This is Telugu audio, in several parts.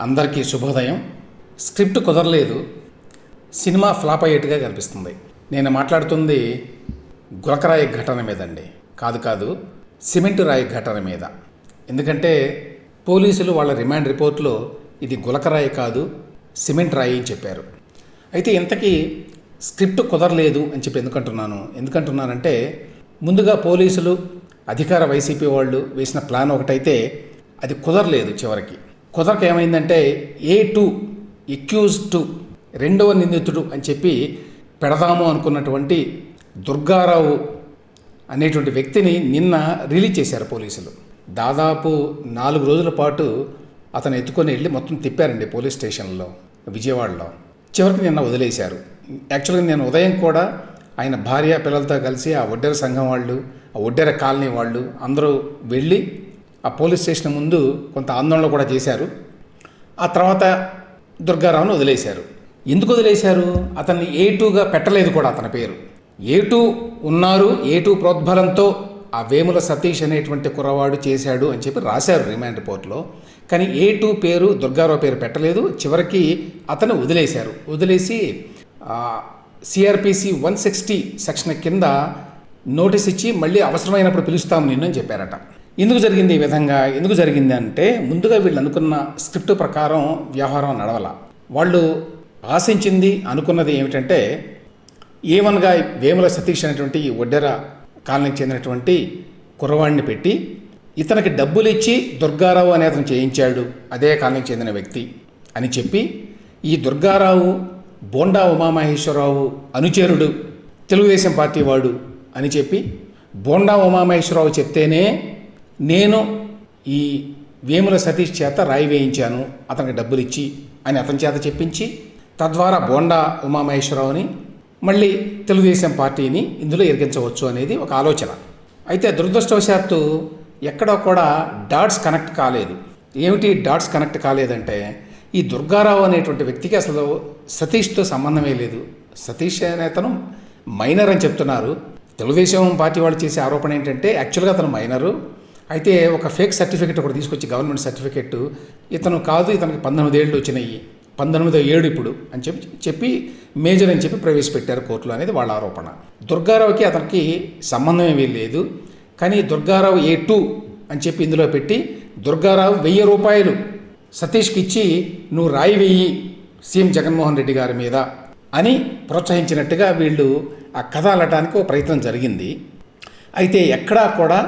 అందరికీ శుభోదయం. స్క్రిప్ట్ కుదరలేదు. సినిమా ఫ్లాప్ అయ్యేట్టుగా కనిపిస్తుంది. నేను మాట్లాడుతుంది గులకరాయి ఘటన మీదండి. కాదు కాదు సిమెంట్ రాయి ఘటన మీద. ఎందుకంటే పోలీసులు వాళ్ళ రిమాండ్ రిపోర్ట్లో ఇది గులకరాయి కాదు సిమెంట్ రాయి అని చెప్పారు. అయితే ఇంతకీ స్క్రిప్ట్ కుదరలేదు అని చెప్పి ఎందుకంటున్నాను? ఎందుకంటున్నానంటే ముందుగా పోలీసులు అధికార వైసీపీ వాళ్ళు వేసిన ప్లాన్ ఒకటైతే అది కుదరలేదు చివరికి. కుదరక ఏమైందంటే ఏ టూ ఎక్యూజ్ టు రెండవ నిందితుడు అని చెప్పి పెడదాము అనుకున్నటువంటి దుర్గారావు అనేటువంటి వ్యక్తిని నిన్న రిలీజ్ చేశారు పోలీసులు. దాదాపు నాలుగు రోజుల పాటు అతను ఎత్తుకొని వెళ్ళి మొత్తం తిప్పారండి పోలీస్ స్టేషన్లో విజయవాడలో. చివరికి నిన్న వదిలేశారు. యాక్చువల్గా నేను ఉదయం కూడా ఆయన భార్య పిల్లలతో కలిసి ఆ ఒడ్డెర సంఘం వాళ్ళు ఆ ఒడ్డెర కాలనీ వాళ్ళు అందరూ వెళ్ళి ఆ పోలీస్ స్టేషన్ ముందు కొంత ఆందోళన కూడా చేశారు. ఆ తర్వాత దుర్గారావును వదిలేశారు. ఎందుకు వదిలేశారు? అతన్ని ఏ టూగా పెట్టలేదు కూడా అతని పేరు. ఏ టూ ఉన్నారు ఏ టూ ప్రోద్బలంతో ఆ వేముల సతీష్ అనేటువంటి కుర్రవాడు చేశాడు అని చెప్పి రాశారు రిమాండ్ రిపోర్ట్లో. కానీ ఏ టూ పేరు దుర్గారావు పేరు పెట్టలేదు. చివరికి అతను వదిలేశారు. వదిలేసి సిఆర్పిసి వన్ సిక్స్టీ సెక్షన్ కింద నోటీస్ ఇచ్చి మళ్ళీ అవసరమైనప్పుడు పిలుస్తాము నిన్ను అని చెప్పారట. ఎందుకు జరిగింది ఈ విధంగా? ఎందుకు జరిగింది అంటే ముందుగా వీళ్ళు అనుకున్న స్క్రిప్ట్ ప్రకారం వ్యవహారం నడవల. వాళ్ళు ఆశించింది అనుకున్నది ఏమిటంటే ఏవన్గా వేముల సతీష్ అనేటువంటి ఈ ఒడ్డెర కాలనీకి చెందినటువంటి కుర్రవాడిని పెట్టి ఇతనికి డబ్బులు ఇచ్చి దుర్గారావు అనే అతను చేయించాడు. అదే కాలనీకి చెందిన వ్యక్తి అని చెప్పి ఈ దుర్గారావు బోండా ఉమామహేశ్వరరావు అనుచరుడు తెలుగుదేశం పార్టీ వాడు అని చెప్పి బోండా ఉమామహేశ్వరరావు చెప్తేనే నేను ఈ వేముల సతీష్ చేత రాయి వేయించాను అతనికి డబ్బులు ఇచ్చి అని అతని చేత చెప్పించి తద్వారా బోండా ఉమామహేశ్వరరావుని మళ్ళీ తెలుగుదేశం పార్టీని ఇందులో ఎరిగించవచ్చు అనేది ఒక ఆలోచన. అయితే దురదృష్టవశాత్తు ఎక్కడో కూడా డాట్స్ కనెక్ట్ కాలేదు. ఏమిటి డాట్స్ కనెక్ట్ కాలేదంటే ఈ దుర్గారావు అనేటువంటి వ్యక్తికి అసలు సతీష్తో సంబంధమే లేదు. సతీష్ అనే అతను మైనర్ అని చెప్తున్నారు. తెలుగుదేశం పార్టీ వాళ్ళు చేసే ఆరోపణ ఏంటంటే యాక్చువల్గా అతను మైనరు. అయితే ఒక ఫేక్ సర్టిఫికెట్ ఒకటి తీసుకొచ్చి గవర్నమెంట్ సర్టిఫికెట్. ఇతను కాదు ఇతనికి పంతొమ్మిది ఏళ్ళు వచ్చినాయి. పంతొమ్మిదో ఏడు ఇప్పుడు అని చెప్పి చెప్పి మేజర్ అని చెప్పి ప్రవేశపెట్టారు కోర్టులో అనేది వాళ్ళ ఆరోపణ. దుర్గారావుకి అతనికి సంబంధం ఏమీ లేదు. కానీ దుర్గారావు ఏ టూ అని చెప్పి ఇందులో పెట్టి దుర్గారావు వెయ్యి రూపాయలు సతీష్కి ఇచ్చి నువ్వు రాయి వెయ్యి సీఎం జగన్మోహన్ రెడ్డి గారి మీద అని ప్రోత్సహించినట్టుగా వీళ్ళు ఆ కథ అలటానికి ఒక ప్రయత్నం జరిగింది. అయితే ఎక్కడా కూడా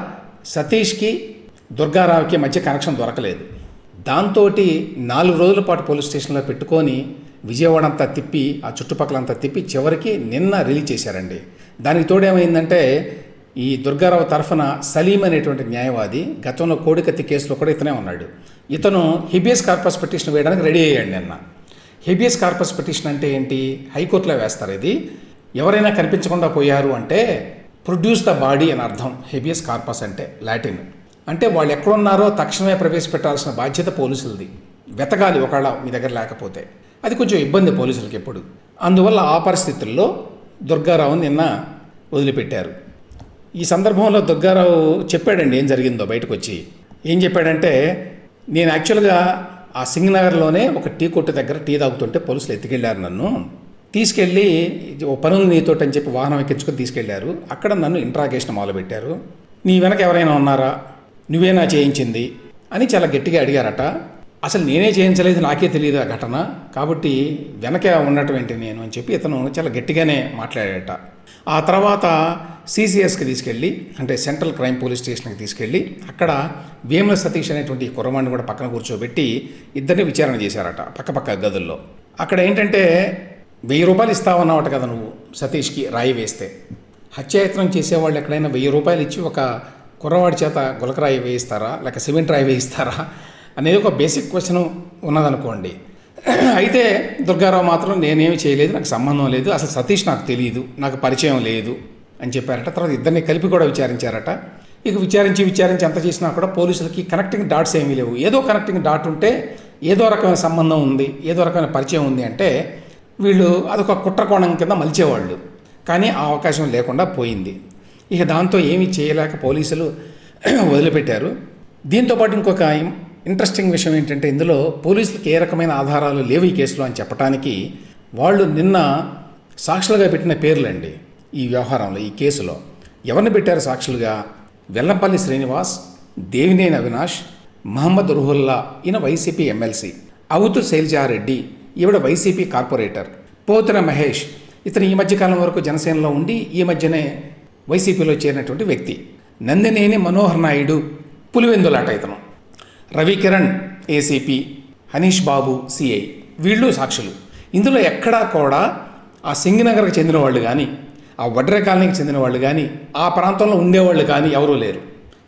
సతీష్కి దుర్గారావుకి మధ్య కనెక్షన్ దొరకలేదు. దాంతో నాలుగు రోజుల పాటు పోలీస్ స్టేషన్లో పెట్టుకొని విజయవాడ అంతా తిప్పి ఆ చుట్టుపక్కలంతా తిప్పి చివరికి నిన్న రిలీజ్ చేశారండి. దానికి తోడేమైందంటే ఈ దుర్గారావు తరఫున సలీం అనేటువంటి న్యాయవాది గతంలో కోడికత్తి కేసులో కూడా ఇతనే ఉన్నాడు. ఇతను హిబియస్ కార్పస్ పిటిషన్ వేయడానికి రెడీ అయ్యాడు నిన్న. హిబియస్ కార్పస్ పిటిషన్ అంటే ఏంటి? హైకోర్టులో వేస్తారు ఇది. ఎవరైనా కనిపించకుండా పోయారు అంటే ప్రొడ్యూస్ ద బాడీ అని అర్థం హెబియస్ కార్పస్ అంటే లాటిన్ అంటే వాళ్ళు ఎక్కడున్నారో తక్షణమే ప్రవేశపెట్టాల్సిన బాధ్యత పోలీసులది. వెతకాలి ఒకవేళ మీ దగ్గర లేకపోతే. అది కొంచెం ఇబ్బంది పోలీసులకి ఎప్పుడు. అందువల్ల ఆ పరిస్థితుల్లో దుర్గారావు నిన్న వదిలిపెట్టారు. ఈ సందర్భంలో దుర్గారావు చెప్పాడండి ఏం జరిగిందో బయటకు వచ్చి ఏం చెప్పాడంటే నేను యాక్చువల్గా ఆ సింగనగర్లోనే ఒక టీ కొట్టు దగ్గర టీ తాగుతుంటే పోలీసులు ఎత్తుకెళ్ళారు నన్ను. తీసుకెళ్ళి ఓ పనులు నీతోటి అని చెప్పి వాహనం ఎక్కించుకొని తీసుకెళ్ళారు అక్కడ నన్ను ఇంట్రాగేషన్ మొదలుపెట్టారు. నీ వెనక ఎవరైనా ఉన్నారా? నువ్వేనా చేయించింది అని చాలా గట్టిగా అడిగారట. అసలు నేనే చేయించలేదు నాకే తెలియదు ఆ ఘటన. కాబట్టి వెనక ఉన్నటువంటి నేను? అని చెప్పి ఇతను చాలా గట్టిగానే మాట్లాడాడట. ఆ తర్వాత సిసిఎస్కి తీసుకెళ్ళి అంటే సెంట్రల్ క్రైమ్ పోలీస్ స్టేషన్కి తీసుకెళ్ళి అక్కడ వేముల సతీష్ అనేటువంటి ఈ కుర్రవాడిని కూడా పక్కన కూర్చోబెట్టి ఇద్దరిని విచారణ చేశారట పక్కపక్క గదుల్లో. అక్కడ ఏంటంటే వెయ్యి రూపాయలు ఇస్తావన్నావట కదా నువ్వు సతీష్కి రాయి వేస్తే. హత్యాయత్నం చేసేవాళ్ళు ఎక్కడైనా వెయ్యి రూపాయలు ఇచ్చి ఒక కుర్రవాడి చేత గులకరాయి వేయిస్తారా? లేక సిమెంట్ రాయి వేయిస్తారా? అనేది ఒక బేసిక్ క్వశ్చన్ ఉన్నదనుకోండి. అయితే దుర్గారావు మాత్రం నేనేమి చేయలేదు నాకు సంబంధం లేదు అసలు సతీష్ నాకు తెలియదు నాకు పరిచయం లేదు అని చెప్పారట. తర్వాత ఇద్దరిని కలిపి కూడా విచారించారట. ఇక విచారించి విచారించి ఎంత చేసినా కూడా పోలీసులకి కనెక్టింగ్ డాట్స్ ఏమీ లేవు. ఏదో కనెక్టింగ్ డాట్ ఉంటే ఏదో రకమైన సంబంధం ఉంది ఏదో రకమైన పరిచయం ఉంది అంటే వీళ్ళు అదొక కుట్రకోణం కింద మలిచేవాళ్ళు. కానీ ఆ అవకాశం లేకుండా పోయింది. ఇక దాంతో ఏమీ చేయలేక పోలీసులు వదిలిపెట్టారు. దీంతోపాటు ఇంకొక ఇంట్రెస్టింగ్ విషయం ఏంటంటే ఇందులో పోలీసులకు ఏ రకమైన ఆధారాలు లేవు ఈ కేసులో అని చెప్పడానికి వాళ్ళు నిన్న సాక్షులుగా పెట్టిన పేర్లండి ఈ వ్యవహారంలో ఈ కేసులో. ఎవరిని పెట్టారు సాక్షులుగా? వెల్లంపల్లి శ్రీనివాస్ దేవినేని అవినాష్ మహమ్మద్ రుహుల్లా ఈయన వైసీపీ ఎమ్మెల్సీ. అవుతు శైలజారెడ్డి ఈవిడ వైసీపీ కార్పొరేటర్. పోతున మహేష్ ఇతను ఈ మధ్యకాలం వరకు జనసేనలో ఉండి ఈ మధ్యనే వైసీపీలో చేరినటువంటి వ్యక్తి. నందినేని మనోహర్ నాయుడు పులివెందులాట ఇతను. రవికిరణ్ ఏసీపీ. హనీష్ బాబు సిఐ. వీళ్ళు సాక్షులు. ఇందులో ఎక్కడా కూడా ఆ సింగనగర్కి చెందిన వాళ్ళు కానీ ఆ వడ్ర కాలనీకి చెందిన వాళ్ళు కానీ ఆ ప్రాంతంలో ఉండేవాళ్ళు కానీ ఎవరూ లేరు.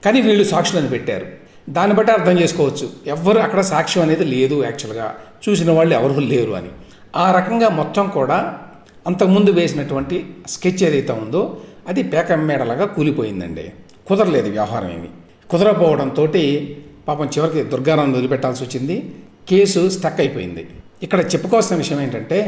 కానీ వీళ్ళు సాక్షులను పెట్టారు. దాన్ని బట్టి అర్థం చేసుకోవచ్చు. ఎవ్వరు అక్కడ సాక్ష్యం అనేది లేదు యాక్చువల్గా. చూసిన వాళ్ళు ఎవరు లేరు అని. ఆ రకంగా మొత్తం కూడా అంతకుముందు వేసినటువంటి స్కెచ్ ఏదైతే ఉందో అది పేక మేడలాగా కూలిపోయిందండి. కుదరలేదు వ్యవహారం ఏమి. కుదరపోవడంతో పాపం చివరికి దుర్గారాన్ని వదిలిపెట్టాల్సి వచ్చింది. కేసు స్టక్ అయిపోయింది. ఇక్కడ చెప్పుకోవాల్సిన విషయం ఏంటంటే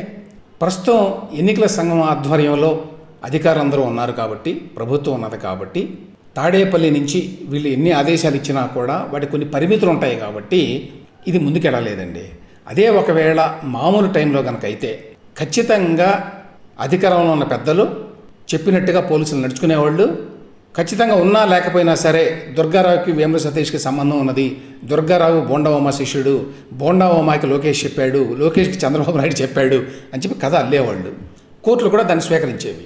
ప్రస్తుతం ఎన్నికల సంఘం ఆధ్వర్యంలో అధికారులందరూ ఉన్నారు కాబట్టి ప్రభుత్వం ఉన్నది కాబట్టి తాడేపల్లి నుంచి వీళ్ళు ఎన్ని ఆదేశాలు ఇచ్చినా కూడా వాటి కొన్ని పరిమితులు ఉంటాయి కాబట్టి ఇది ముందుకెళ్ళలేదండి. అదే ఒకవేళ మామూలు టైంలో కనుకైతే ఖచ్చితంగా అధికారంలో ఉన్న పెద్దలు చెప్పినట్టుగా పోలీసులు నడుచుకునేవాళ్ళు ఖచ్చితంగా ఉన్నా లేకపోయినా సరే దుర్గారావుకి వేముల సతీష్కి సంబంధం ఉన్నది. దుర్గారావు బోండవమ్మ శిష్యుడు బోండవమ్మకి లోకేష్ చెప్పాడు లోకేష్కి చంద్రబాబు నాయుడు చెప్పాడు అని చెప్పి కథ అల్లేవాళ్ళు. కోర్టులు కూడా దాన్ని స్వీకరించేవి.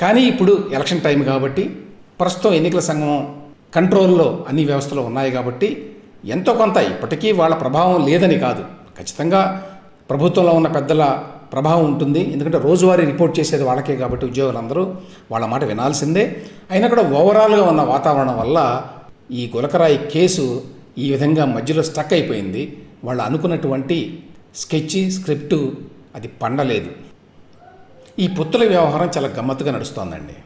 కానీ ఇప్పుడు ఎలక్షన్ టైం కాబట్టి ప్రస్తుతం ఎన్నికల సంఘం కంట్రోల్లో అన్ని వ్యవస్థలు ఉన్నాయి కాబట్టి ఎంతో కొంత ఇప్పటికీ వాళ్ళ ప్రభావం లేదని కాదు. ఖచ్చితంగా ప్రభుత్వంలో ఉన్న పెద్దల ప్రభావం ఉంటుంది. ఎందుకంటే రోజువారీ రిపోర్ట్ చేసేది వాళ్ళకే కాబట్టి ఉద్యోగులందరూ వాళ్ళ మాట వినాల్సిందే. అయినా కూడా ఓవరాల్గా ఉన్న వాతావరణం వల్ల ఈ గులకరాయి కేసు ఈ విధంగా మధ్యలో స్టక్ అయిపోయింది. వాళ్ళు అనుకున్నటువంటి స్కెచ్ స్క్రిప్టు అది పండలేదు. ఈ పొత్తుల వ్యవహారం చాలా గమ్మత్తుగా నడుస్తోందండి.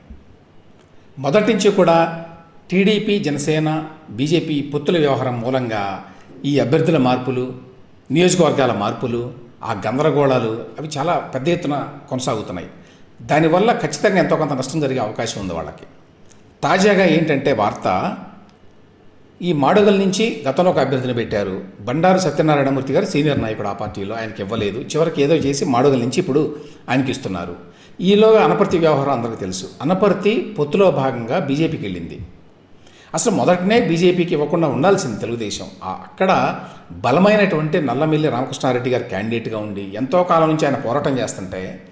మొదటి నుంచి కూడా టీడీపీ జనసేన బీజేపీ పొత్తుల వ్యవహారం మూలంగా ఈ అభ్యర్థుల మార్పులు నియోజకవర్గాల మార్పులు ఆ గందరగోళాలు అవి చాలా పెద్ద ఎత్తున కొనసాగుతున్నాయి. దానివల్ల ఖచ్చితంగా ఎంతో కొంత నష్టం జరిగే అవకాశం ఉంది వాళ్ళకి. తాజాగా ఏంటంటే వార్త ఈ మాడుగల నుంచి గతంలో ఒక అభ్యర్థిని పెట్టారు. బండారు సత్యనారాయణమూర్తి గారు సీనియర్ నాయకుడు ఆ పార్టీలో ఆయనకి ఇవ్వలేదు. చివరికి ఏదో చేసి మాడుగల నుంచి ఇప్పుడు ఆయనకి ఇస్తున్నారు. ఈలోగా అనపర్తి వ్యవహారం అందరికీ తెలుసు. అనపర్తి పొత్తులో భాగంగా బీజేపీకి వెళ్ళింది. అసలు మొదటనే బీజేపీకి ఇవ్వకుండా ఉండాల్సింది తెలుగుదేశం. అక్కడ బలమైనటువంటి నల్లమిల్లి రామకృష్ణారెడ్డి గారు క్యాండిడేట్గా ఉండి ఎంతో కాలం నుంచి ఆయన పోరాటం చేస్తుంటే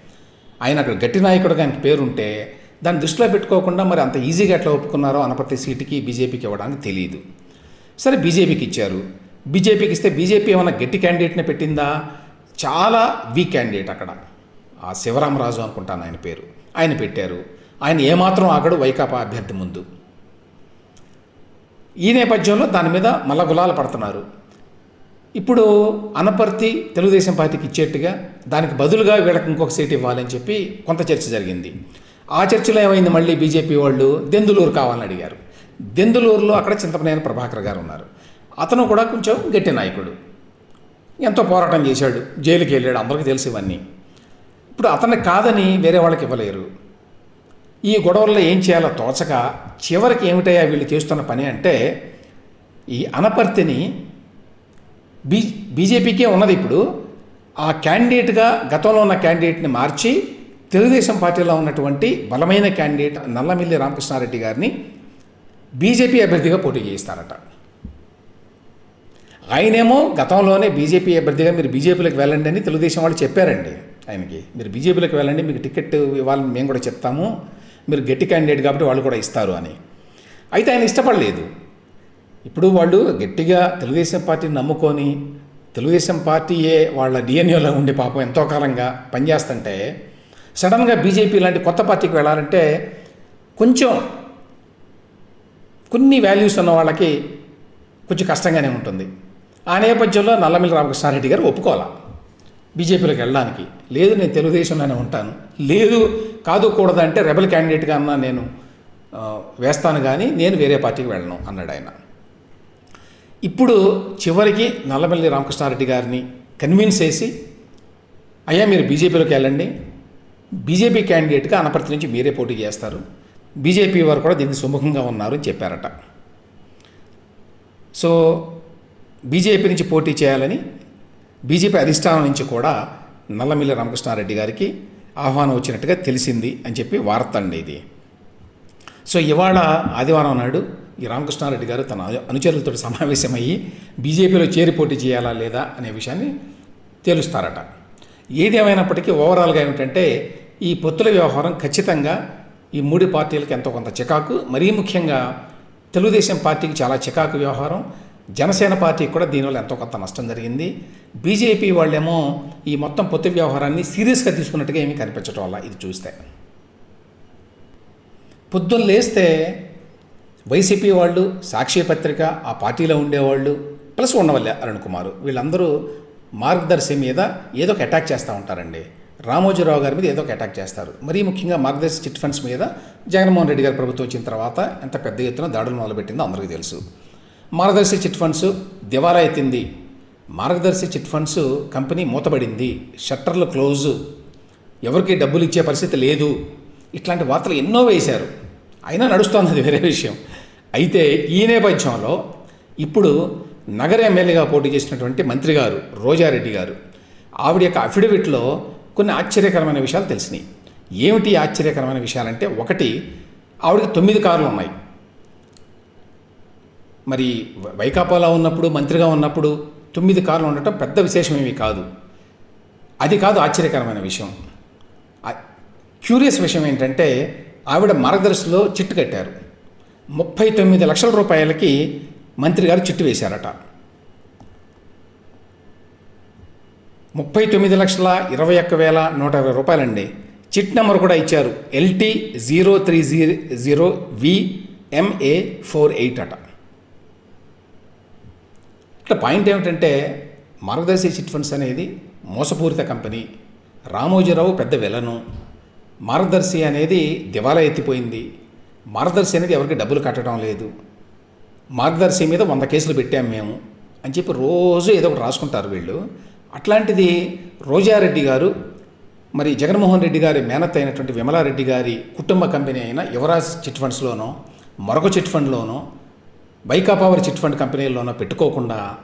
ఆయన అక్కడ గట్టి నాయకుడిగా ఆయన పేరుంటే దాన్ని దృష్టిలో పెట్టుకోకుండా మరి అంత ఈజీగా ఎట్లా ఒప్పుకున్నారో అనపర్తి సీటుకి బీజేపీకి ఇవ్వడానికి తెలియదు సరే బీజేపీకి ఇచ్చారు. బీజేపీకి ఇస్తే బీజేపీ ఏమైనా గట్టి క్యాండిడేట్ని పెట్టిందా? చాలా వీక్ క్యాండిడేట్ అక్కడ. ఆ శివరామరాజు అనుకుంటాను ఆయన పేరు. ఆయన పెట్టారు. ఆయన ఏమాత్రం అక్కడ వైకాపా అభ్యర్థి ముందు. ఈ నేపథ్యంలో దాని మీద మల్ల గులాలు పడుతున్నారు. ఇప్పుడు అనపర్తి తెలుగుదేశం పార్టీకి ఇచ్చేట్టుగా దానికి బదులుగా వీళ్ళకి ఇంకొక సీట్ ఇవ్వాలని చెప్పి కొంత చర్చ జరిగింది. ఆ చర్చలో ఏమైంది? మళ్ళీ బీజేపీ వాళ్ళు దెందులూరు కావాలని అడిగారు. దెందులూరులో అక్కడ చింతపనేని ప్రభాకర్ గారు ఉన్నారు. అతను కూడా కొంచెం గట్టి నాయకుడు. ఎంతో పోరాటం చేశాడు. జైలుకి వెళ్ళాడు అందరికీ తెలుసు ఇవన్నీ. ఇప్పుడు అతన్ని కాదని వేరే వాళ్ళకి ఇవ్వలేరు. ఈ గొడవల్లో ఏం చేయాలో తోచక చివరికి ఏమిటయ్యా వీళ్ళు చేస్తున్న పని అంటే ఈ అనపర్తిని బీ బీజేపీకే ఉన్నది ఇప్పుడు. ఆ క్యాండిడేట్గా గతంలో ఉన్న క్యాండిడేట్ని మార్చి తెలుగుదేశం పార్టీలో ఉన్నటువంటి బలమైన క్యాండిడేట్ నల్లమిల్లి రామకృష్ణారెడ్డి గారిని బీజేపీ అభ్యర్థిగా పోటీ చేయిస్తారట. ఆయనేమో గతంలోనే బీజేపీ అభ్యర్థిగా మీరు బీజేపీలోకి వెళ్ళండి అని తెలుగుదేశం వాళ్ళు చెప్పారండి ఆయనకి. మీరు బీజేపీలోకి వెళ్ళండి మీకు టికెట్ ఇవ్వాలని మేము కూడా చెప్తాము. మీరు గట్టి క్యాండిడేట్ కాబట్టి వాళ్ళు కూడా ఇస్తారు అని. అయితే ఆయన ఇష్టపడలేదు. ఇప్పుడు వాళ్ళు గట్టిగా తెలుగుదేశం పార్టీని నమ్ముకొని తెలుగుదేశం పార్టీయే వాళ్ళ డిఎన్ఏలో ఉండి పాపం ఎంతో కాలంగా పనిచేస్తుంటే సడన్గా బీజేపీ లాంటి కొత్త పార్టీకి వెళ్ళాలంటే కొంచెం కొన్ని వాల్యూస్ ఉన్న వాళ్ళకి కొంచెం కష్టంగానే ఉంటుంది. ఆ నేపథ్యంలో నల్లమిల్లి రామకృష్ణారెడ్డి గారు ఒప్పుకోవాలా? బీజేపీలోకి వెళ్ళడానికి. లేదు నేను తెలుగుదేశంలోనే ఉంటాను. లేదు కాదు కూడదంటే రెబల్ క్యాండిడేట్గా అన్నా నేను వేస్తాను కానీ నేను వేరే పార్టీకి వెళ్ళను అన్నాడు ఆయన. ఇప్పుడు చివరికి నల్లమల్లి రామకృష్ణారెడ్డి గారిని కన్విన్స్ చేసి అయ్యా మీరు బీజేపీలోకి వెళ్ళండి. బీజేపీ క్యాండిడేట్గా అనపర్తి నుంచి మీరే పోటీ చేస్తారు. బీజేపీ వారు కూడా దీనికి సుముఖంగా ఉన్నారు అని చెప్పారట. సో బీజేపీ నుంచి పోటీ చేయాలని బీజేపీ అధిష్టానం నుంచి కూడా నల్లమిల్లి రామకృష్ణారెడ్డి గారికి ఆహ్వానం వచ్చినట్టుగా తెలిసింది అని చెప్పి వార్త అండి ఇది. సో ఇవాళ ఆదివారం నాడు ఈ రామకృష్ణారెడ్డి గారు తన అనుచరులతో సమావేశమయ్యి బీజేపీలో చేరి పోటీ చేయాలా లేదా అనే విషయాన్ని తేలుస్తారట. ఏది ఓవరాల్గా ఏమిటంటే ఈ పొత్తుల వ్యవహారం ఖచ్చితంగా ఈ మూడు పార్టీలకు ఎంతో కొంత చికాకు మరీ ముఖ్యంగా తెలుగుదేశం పార్టీకి చాలా చికాకు వ్యవహారం జనసేన పార్టీకి కూడా దీనివల్ల ఎంతో కొంత నష్టం జరిగింది. బీజేపీ వాళ్ళేమో ఈ మొత్తం పొత్తు వ్యవహారాన్ని సీరియస్గా తీసుకున్నట్టుగా ఏమీ కనిపించడం వల్ల ఇది చూస్తే. పొద్దున్న లేస్తే వైసీపీ వాళ్ళు సాక్షి పత్రిక ఆ పార్టీలో ఉండేవాళ్ళు ప్లస్ ఉండవల్లే అరుణ్ కుమార్. వీళ్ళందరూ మార్గదర్శి మీద ఏదో ఒక అటాక్ చేస్తూ ఉంటారండి. రామోజీరావు గారి మీద ఏదో ఒక అటాక్ చేస్తారు. మరీ ముఖ్యంగా మార్గదర్శి చిట్ ఫండ్స్ మీద జగన్మోహన్ రెడ్డి గారి ప్రభుత్వం వచ్చిన తర్వాత ఎంత పెద్ద ఎత్తున దాడులు మొదలుపెట్టిందో అందరికీ తెలుసు. మార్గదర్శి చిట్ ఫండ్స్ దివాలా ఎత్తింది. మార్గదర్శి చిట్ ఫండ్స్ కంపెనీ మూతబడింది. షట్టర్లు క్లోజు. ఎవరికి డబ్బులు ఇచ్చే పరిస్థితి లేదు. ఇట్లాంటి వార్తలు ఎన్నో వేశారు. అయినా నడుస్తోంది అది వేరే విషయం. అయితే ఈ నేపథ్యంలో ఇప్పుడు నగర ఎమ్మెల్యేగా పోటీ చేసినటువంటి మంత్రి గారు రోజారెడ్డి గారు ఆవిడ యొక్క అఫిడవిట్లో కొన్ని ఆశ్చర్యకరమైన విషయాలు తెలిసినాయి. ఏమిటి ఆశ్చర్యకరమైన విషయాలంటే ఒకటి ఆవిడకి తొమ్మిది కార్లు ఉన్నాయి. మరి వైకాపాలో ఉన్నప్పుడు మంత్రిగా ఉన్నప్పుడు తొమ్మిది కార్లు ఉండటం పెద్ద విశేషమేమీ కాదు. అది కాదు ఆశ్చర్యకరమైన విషయం. క్యూరియస్ విషయం ఏంటంటే ఆవిడ మార్గదర్శిలో చిట్టు కట్టారు. ముప్పై తొమ్మిది లక్షల రూపాయలకి మంత్రి గారు చిట్టు వేశారట. ముప్పై తొమ్మిది లక్షల ఇరవై ఒక్క వేల నూట ఇరవై రూపాయలండి. చిట్ నెంబర్ కూడా ఇచ్చారు. LT zero three zero zero VMA four eight అట. ఇట్లా పాయింట్ ఏమిటంటే మార్గదర్శి చిట్ ఫండ్స్ అనేది మోసపూరిత కంపెనీ. రామోజీరావు పెద్ద విలను. మార్గదర్శి అనేది దివాలా ఎత్తిపోయింది. మార్గదర్శి అనేది ఎవరికి డబ్బులు కట్టడం లేదు. మార్గదర్శి మీద వంద కేసులు పెట్టాం మేము అని చెప్పి రోజు ఏదో ఒకటి రాసుకుంటారు వీళ్ళు. అట్లాంటిది రోజారెడ్డి గారు మరి జగన్మోహన్ రెడ్డి గారి మేనత్ అయినటువంటి విమలారెడ్డి గారి కుటుంబ కంపెనీ అయిన యువరాజ్ చిట్ ఫండ్స్లోనో మరొక చిట్ ఫండ్లోనో బైకా పవర్ చిట్ ఫండ్ కంపెనీల్లోనో పెట్టుకోకుండా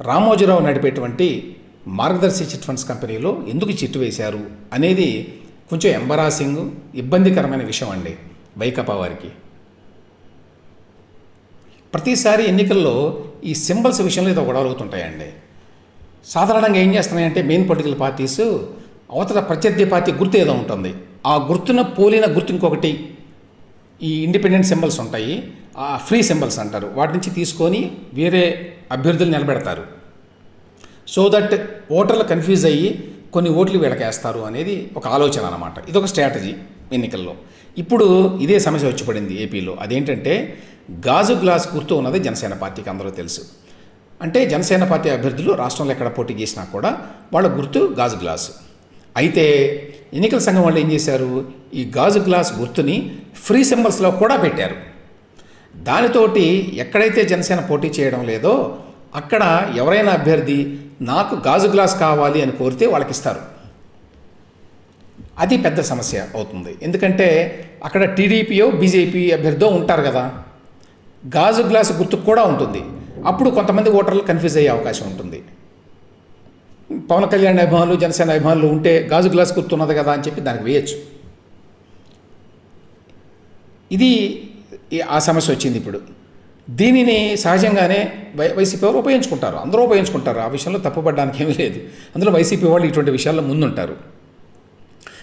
రామోజీరావు నడిపేటువంటి మార్గదర్శి చిట్ ఫండ్స్ కంపెనీలో ఎందుకు చిట్టు వేశారు అనేది కొంచెం ఎంబరాసింగ్ ఇబ్బందికరమైన విషయం అండి బైకపా వారికి ప్రతిసారి ఎన్నికల్లో ఈ సింబల్స్ విషయంలో ఏదో గొడవలు అవుతుంటాయండి. సాధారణంగా ఏం చేస్తున్నాయంటే మెయిన్ పొలిటికల్ పార్టీస్ అవతల ప్రత్యర్థి పార్టీ గుర్తు ఏదో ఉంటుంది. ఆ గుర్తున పోలిన గుర్తు ఇంకొకటి. ఈ ఇండిపెండెంట్ సింబల్స్ ఉంటాయి. ఫ్రీ సింబల్స్ అంటారు. వాటి నుంచి తీసుకొని వేరే అభ్యర్థులు నిలబెడతారు. సో దట్ ఓటర్లు కన్ఫ్యూజ్ అయ్యి కొన్ని ఓట్లు వెళ్ళకేస్తారు అనేది ఒక ఆలోచన అనమాట ఇదొక స్ట్రాటజీ ఎన్నికల్లో. ఇప్పుడు ఇదే సమస్య వచ్చి పడింది ఏపీలో. అదేంటంటే గాజు గ్లాస్ గుర్తు ఉన్నది జనసేన పార్టీకి అందరూ తెలుసు. అంటే జనసేన పార్టీ అభ్యర్థులు రాష్ట్రంలో ఎక్కడ పోటీ చేసినా కూడా వాళ్ళ గుర్తు గాజు గ్లాస్. అయితే ఎన్నికల సంఘం వాళ్ళు ఏం చేశారు? ఈ గాజు గ్లాస్ గుర్తుని ఫ్రీ సింబల్స్లో కూడా పెట్టారు. దానితోటి ఎక్కడైతే జనసేన పోటీ చేయడం లేదో అక్కడ ఎవరైనా అభ్యర్థి నాకు గాజు గ్లాస్ కావాలి అని కోరితే వాళ్ళకి ఇస్తారు అది పెద్ద సమస్య అవుతుంది. ఎందుకంటే అక్కడ టీడీపీయో బీజేపీ అభ్యర్థో ఉంటారు కదా. గాజు గ్లాసు గుర్తుకు కూడా ఉంటుంది. అప్పుడు కొంతమంది ఓటర్లు కన్ఫ్యూజ్ అయ్యే అవకాశం ఉంటుంది. పవన్ కళ్యాణ్ అభిమానులు జనసేన అభిమానులు ఉంటే గాజు గ్లాస్ గుర్తు ఉన్నది కదా అని చెప్పి దానికి వేయచ్చు. ఇది ఆ సమస్య వచ్చింది ఇప్పుడు. దీనిని సహజంగానే వై వైసీపీ వాళ్ళు ఉపయోగించుకుంటారు. అందరూ ఉపయోగించుకుంటారు. ఆ విషయంలో తప్పుపడడానికి ఏమీ లేదు. అందులో వైసీపీ వాళ్ళు ఇటువంటి విషయాల్లో ముందుంటారు.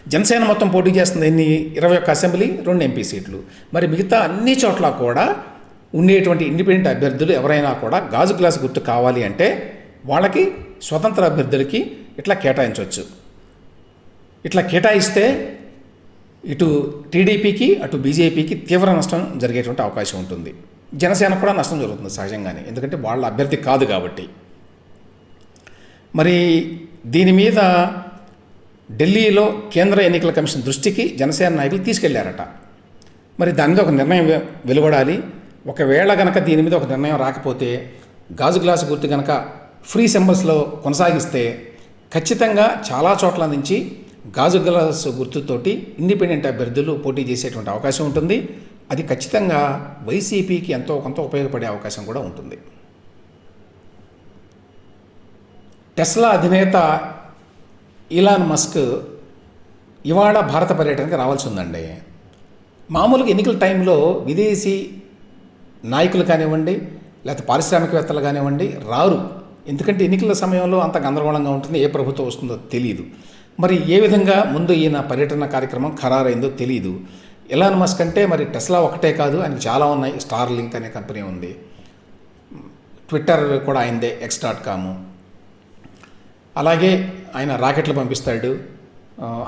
జనసేన మొత్తం పోటీ చేస్తుంది ఎన్ని ఇరవై ఒక్క అసెంబ్లీ రెండు ఎంపీ సీట్లు. మరి మిగతా అన్ని చోట్ల కూడా ఉండేటువంటి ఇండిపెండెంట్ అభ్యర్థులు ఎవరైనా కూడా గాజు గ్లాస్ గుర్తు కావాలి అంటే వాళ్ళకి స్వతంత్ర అభ్యర్థులకి ఇట్లా కేటాయించవచ్చు. ఇట్లా కేటాయిస్తే ఇటు టీడీపీకి అటు బీజేపీకి తీవ్ర నష్టం జరిగేటువంటి అవకాశం ఉంటుంది. జనసేన కూడా నష్టం జరుగుతుంది సహజంగానే. ఎందుకంటే వాళ్ళ అభ్యర్థి కాదు కాబట్టి. మరి దీని మీద ఢిల్లీలో కేంద్ర ఎన్నికల కమిషన్ దృష్టికి జనసేన నాయకులు తీసుకెళ్ళారట. మరి దాని మీద ఒక నిర్ణయం వెలువడాలి. ఒకవేళ గనక దీని మీద ఒక నిర్ణయం రాకపోతే గాజు గ్లాసు గుర్తు గనక ఫ్రీ సింబల్స్లో కొనసాగిస్తే ఖచ్చితంగా చాలా చోట్ల నుంచి గాజు గ్లాసు గుర్తుతోటి ఇండిపెండెంట్ అభ్యర్థులు పోటీ చేసేటువంటి అవకాశం ఉంటుంది. అది ఖచ్చితంగా వైసీపీకి ఎంతో కొంత ఉపయోగపడే అవకాశం కూడా ఉంటుంది. టెస్లా అధినేత ఇలాన్ మస్క్ ఇవాళ భారత పర్యటనకి రావాల్సి ఉందండి. మామూలుగా ఎన్నికల టైంలో విదేశీ నాయకులు కానివ్వండి లేకపోతే పారిశ్రామికవేత్తలు కానివ్వండి రారు. ఎందుకంటే ఎన్నికల సమయంలో అంత గందరగోళంగా ఉంటుంది ఏ ప్రభుత్వం వస్తుందో తెలియదు మరి ఏ విధంగా ముందు ఈయన పర్యటన కార్యక్రమం ఖరారైందో తెలియదు ఎలాన్ మస్క్ అంటే మరి టెస్లా ఒకటే కాదు ఆయనకి చాలా ఉన్నాయి. స్టార్ లింక్ అనే కంపెనీ ఉంది. ట్విట్టర్ కూడా ఆయనదే ఎక్స్ డాట్ కాము అలాగే ఆయన రాకెట్లు పంపిస్తాడు.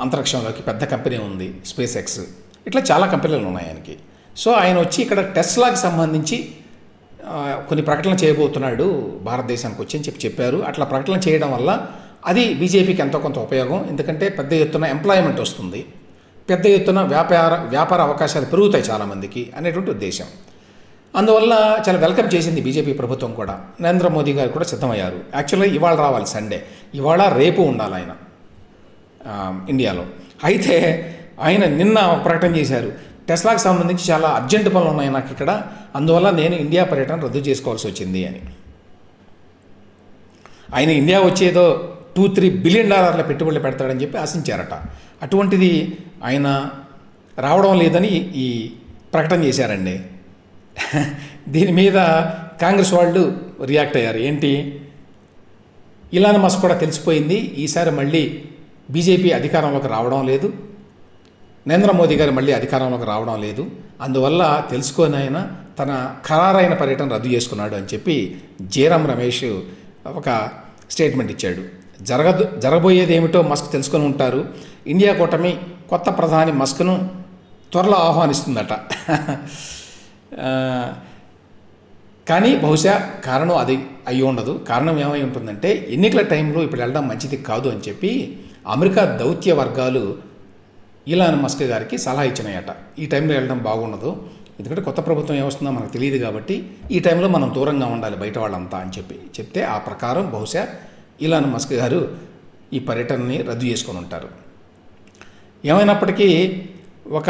అంతరిక్షంలోకి పెద్ద కంపెనీ ఉంది స్పేస్ ఎక్స్ ఇట్లా చాలా కంపెనీలు ఉన్నాయి ఆయనకి. సో ఆయన వచ్చి ఇక్కడ టెస్లాకి సంబంధించి కొన్ని ప్రకటనలు చేయబోతున్నాడు భారతదేశానికి వచ్చి అని చెప్పి చెప్పారు. అట్లా ప్రకటన చేయడం వల్ల అది బీజేపీకి ఎంతో కొంత ఉపయోగం. ఎందుకంటే పెద్ద ఎత్తున ఎంప్లాయ్మెంట్ వస్తుంది. పెద్ద ఎత్తున వ్యాపార వ్యాపార అవకాశాలు పెరుగుతాయి చాలామందికి అనేటువంటి ఉద్దేశం. అందువల్ల చాలా వెల్కమ్ చేసింది బీజేపీ ప్రభుత్వం కూడా. నరేంద్ర మోదీ గారు కూడా సిద్ధమయ్యారు. యాక్చువల్గా ఇవాళ రావాలి సండే ఇవాళ రేపు ఉండాలి ఆయన ఇండియాలో. అయితే ఆయన నిన్న ప్రకటన చేశారు. టెస్లాకి సంబంధించి చాలా అర్జెంటు పనులు ఉన్నాయి నాకు ఇక్కడ. అందువల్ల నేను ఇండియా పర్యటన రద్దు చేసుకోవాల్సి వచ్చింది అని. ఆయన ఇండియా వచ్చేదో టూ త్రీ బిలియన్ డాలర్ల పెట్టుబడులు పెడతాడని చెప్పి ఆశించారట. అటువంటిది ఆయన రావడం లేదని ఈ ప్రకటన చేశారండి. దీని మీద కాంగ్రెస్ వాళ్ళు రియాక్ట్ అయ్యారు. ఏంటి? ఇలాన్ మస్క్ కూడా తెలిసిపోయింది. ఈసారి మళ్ళీ బీజేపీ అధికారంలోకి రావడం లేదు. నరేంద్ర మోదీ గారు మళ్ళీ అధికారంలోకి రావడం లేదు. అందువల్ల తెలుసుకొని ఆయన తన ఖరారైన పర్యటన రద్దు చేసుకున్నాడు అని చెప్పి జయరాం రమేష్ ఒక స్టేట్మెంట్ ఇచ్చాడు. జరగదు జరగబోయేది ఏమిటో మస్క్ తెలుసుకొని ఉంటారు. ఇండియా కూటమి కొత్త ప్రధాని మస్క్ను త్వరలో ఆహ్వానిస్తుందట. కానీ బహుశా కారణం అది అయి ఉండదు. కారణం ఏమై ఉంటుందంటే ఎన్నికల టైంలో ఇప్పుడు వెళ్ళడం మంచిది కాదు అని చెప్పి అమెరికా దౌత్య వర్గాలు ఇలాన్ మస్క్ గారికి సలహా ఇచ్చినాయట. ఈ టైంలో వెళ్ళడం బాగుండదు. ఎందుకంటే కొత్త ప్రభుత్వం ఏమొస్తుందో మనకు తెలియదు కాబట్టి ఈ టైంలో మనం దూరంగా ఉండాలి బయట వాళ్ళంతా అని చెప్పి. చెప్తే ఆ ప్రకారం బహుశా ఇలాన్ మస్క్ గారు ఈ పర్యటనని రద్దు చేసుకొని ఉంటారు. ఏమైనప్పటికీ ఒక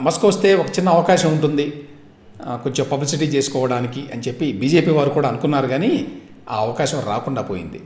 మస్క్ వస్తే ఒక చిన్న అవకాశం ఉంటుంది. కొంచెం పబ్లిసిటీ చేసుకోవడానికి అని చెప్పి బీజేపీ వారు కూడా అనుకున్నారు కానీ ఆ అవకాశం రాకుండా పోయింది.